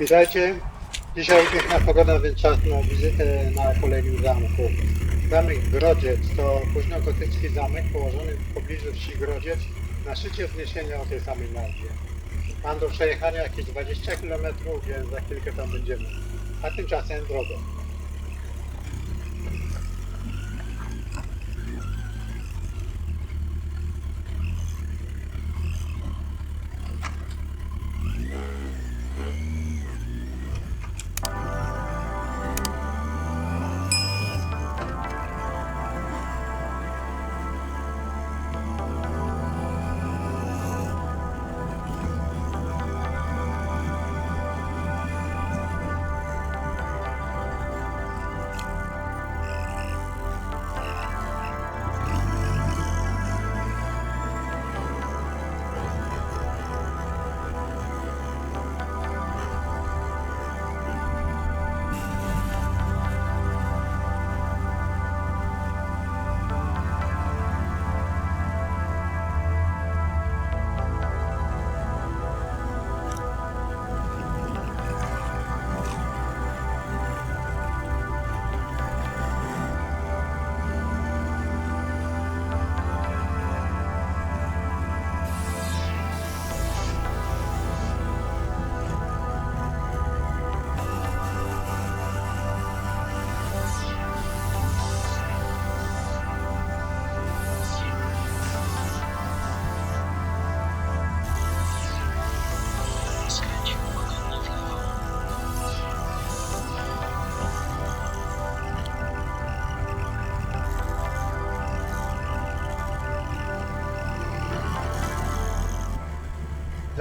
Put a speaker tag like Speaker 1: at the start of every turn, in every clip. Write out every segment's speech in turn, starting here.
Speaker 1: Witajcie. Dzisiaj piękna pogoda, więc czas na wizytę na kolejnym zamku. Zamek Grodziec to późnogotycki zamek położony w pobliżu wsi Grodziec na szczycie wzniesienia o tej samej nazwie. Mam do przejechania jakieś 20 km, więc za chwilkę tam będziemy. A tymczasem drogą.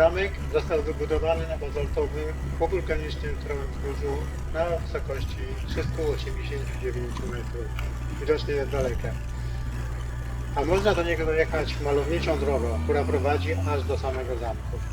Speaker 1: Zamek został wybudowany na bazaltowym, powulkanicznym wzgórzu na wysokości 389 metrów. Widocznie jest daleka. A można do niego dojechać malowniczą drogą, która prowadzi aż do samego zamku.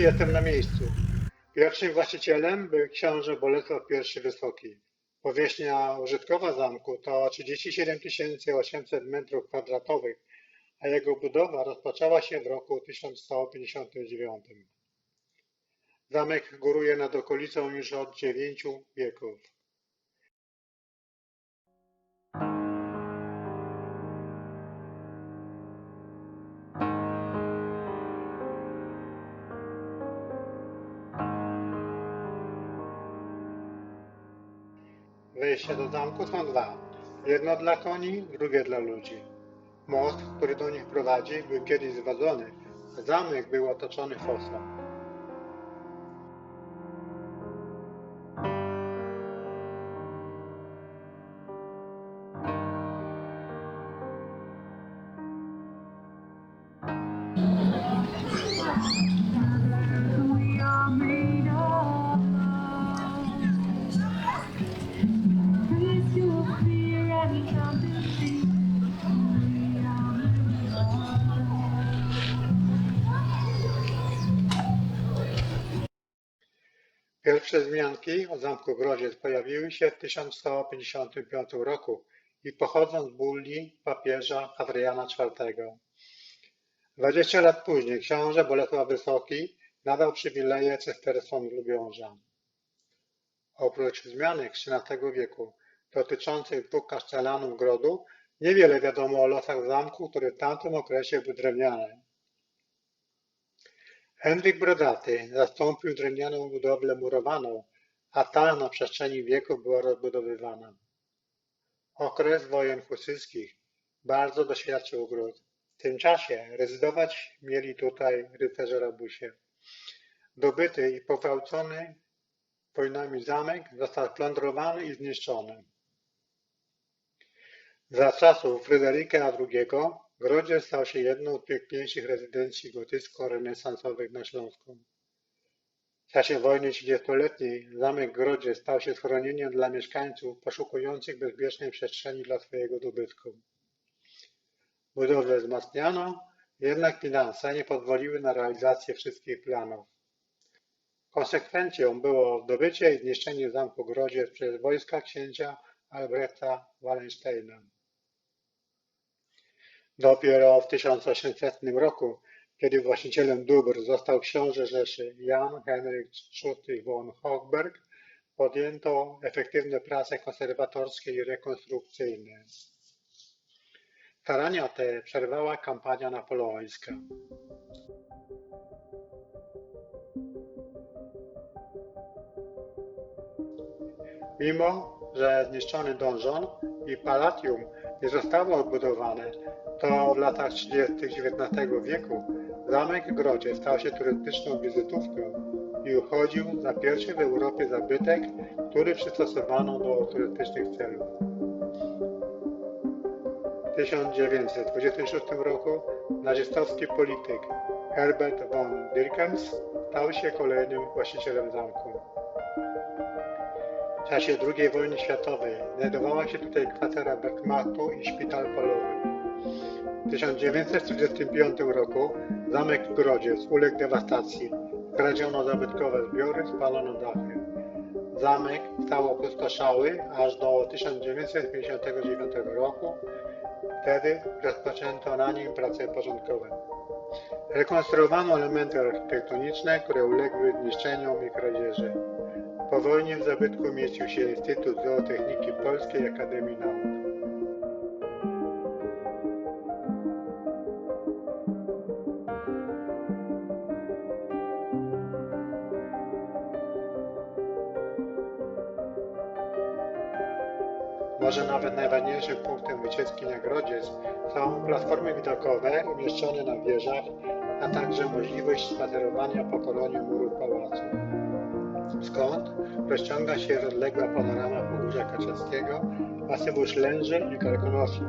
Speaker 1: Jestem na miejscu. Pierwszym właścicielem był książę Bolesław I Wysoki. Powierzchnia użytkowa zamku to 37 800 m2, a jego budowa rozpoczęła się w roku 1159. Zamek góruje nad okolicą już od 9 wieków. Wejścia do zamku są dwa. Jedno dla koni, drugie dla ludzi. Most, który do nich prowadzi, był kiedyś zwodzony, a zamek był otoczony fosą. Wzmianki o zamku Grodziec pojawiły się w 1155 roku i pochodzą z bulli papieża Adriana IV. Dwadzieścia lat później książę Bolesław Wysoki nadał przywileje cesterstwom z. Oprócz zmianek XIII wieku dotyczących dwóch kasztelanów grodu, niewiele wiadomo o losach zamku, który w tamtym okresie był drewniany. Henryk Brodaty zastąpił drewnianą budowlę murowaną, a ta na przestrzeni wieków była rozbudowywana. Okres wojen husyckich bardzo doświadczył gród. W tym czasie rezydować mieli tutaj rycerze rabusie. Dobyty i pogwałcony wojnami zamek został splądrowany i zniszczony. Za czasów Fryderyka II Grodziec stał się jedną z piękniejszych rezydencji gotycko-renesansowych na Śląsku. W czasie wojny trzydziestoletniej zamek Grodziec stał się schronieniem dla mieszkańców poszukujących bezpiecznej przestrzeni dla swojego dobytku. Budowlę wzmacniano, jednak finanse nie pozwoliły na realizację wszystkich planów. Konsekwencją było zdobycie i zniszczenie zamku Grodziec przez wojska księcia Albrechta Wallensteina. Dopiero w 1800 roku, kiedy właścicielem dóbr został książę Rzeszy Jan Henryk VI von Hochberg, podjęto efektywne prace konserwatorskie i rekonstrukcyjne. Starania te przerwała kampania napoleońska. Mimo, że zniszczony donżon i palatium nie zostały odbudowane, to w latach 30. XIX wieku zamek Grodzie stał się turystyczną wizytówką i uchodził za pierwszy w Europie zabytek, który przystosowano do turystycznych celów. W 1926 roku nazistowski polityk Herbert von Dirkens stał się kolejnym właścicielem zamku. W czasie II wojny światowej znajdowała się tutaj kwatera Wehrmachtu i szpital polowy. W 1945 roku zamek Grodziec uległ dewastacji. Skradziono zabytkowe zbiory, spalono dachy. Zamek stał opustoszały aż do 1959 roku. Wtedy rozpoczęto na nim prace porządkowe. Rekonstruowano elementy architektoniczne, które uległy zniszczeniom i kradzieży. Po wojnie w zabytku mieścił się Instytut Zootechniki Polskiej Akademii Nauk. Może nawet najważniejszym punktem wycieczki na Grodziec są platformy widokowe umieszczone na wieżach, a także możliwość spacerowania po kolonie murów pałacu. Skąd rozciąga się rozległa panorama Pogórza Kaczewskiego, masywu Ślęży i Karkonoszy.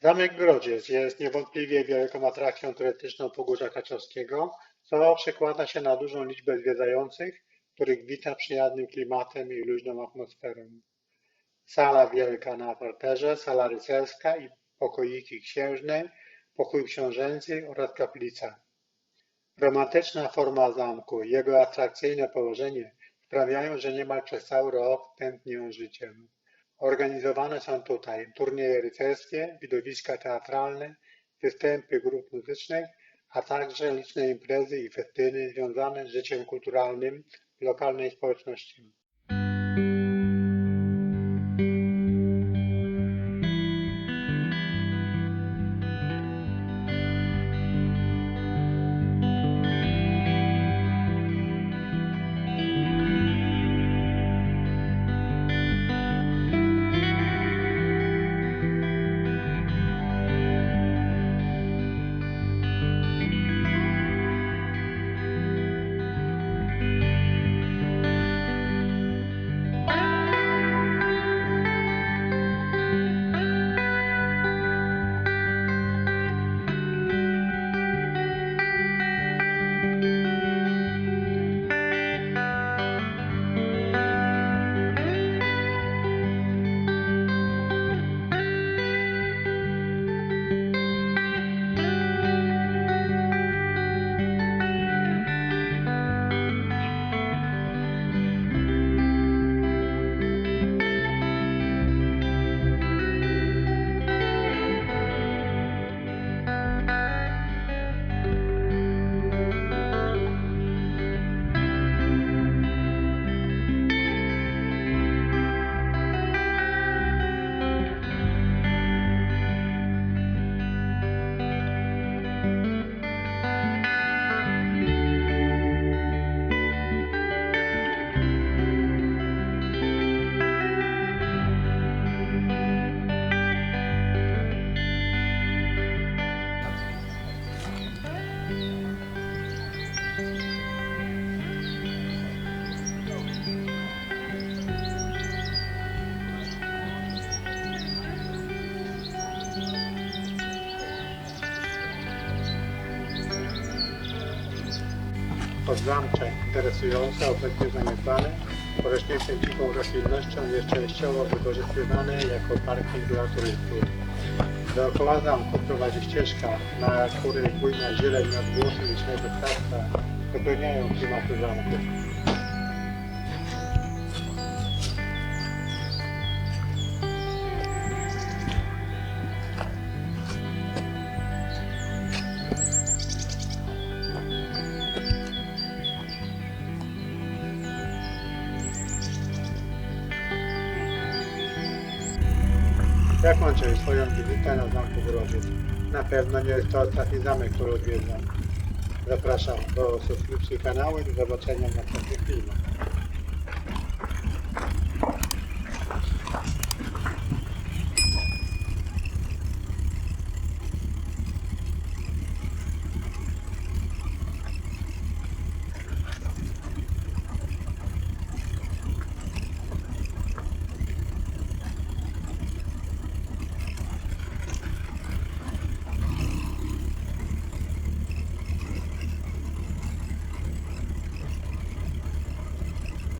Speaker 1: Zamek Grodziec jest niewątpliwie wielką atrakcją turystyczną Pogórza Kaczowskiego, co przekłada się na dużą liczbę zwiedzających, których wita przyjaznym klimatem i luźną atmosferą. Sala wielka na parterze, sala rycerska i pokoiki księżne, pokój książęcy oraz kaplica. Romantyczna forma zamku i jego atrakcyjne położenie sprawiają, że niemal przez cały rok tętnię życiem. Organizowane są tutaj turnieje rycerskie, widowiska teatralne, występy grup muzycznych, a także liczne imprezy i festyny związane z życiem kulturalnym lokalnej społeczności. Podzamcze interesujące, obecnie zaniedbane, porośnięte dziką roślinnością jest częściowo wykorzystywane jako parking dla turystów. Dookoła zamku prowadzi ścieżka, na której bujna zieleń i odgłosy licznego ptactwa dopełniają klimatu zamku. Na pewno nie jest to ostatni zamek, który odwiedzam. Zapraszam do subskrypcji kanału i do zobaczenia w następnych filmach.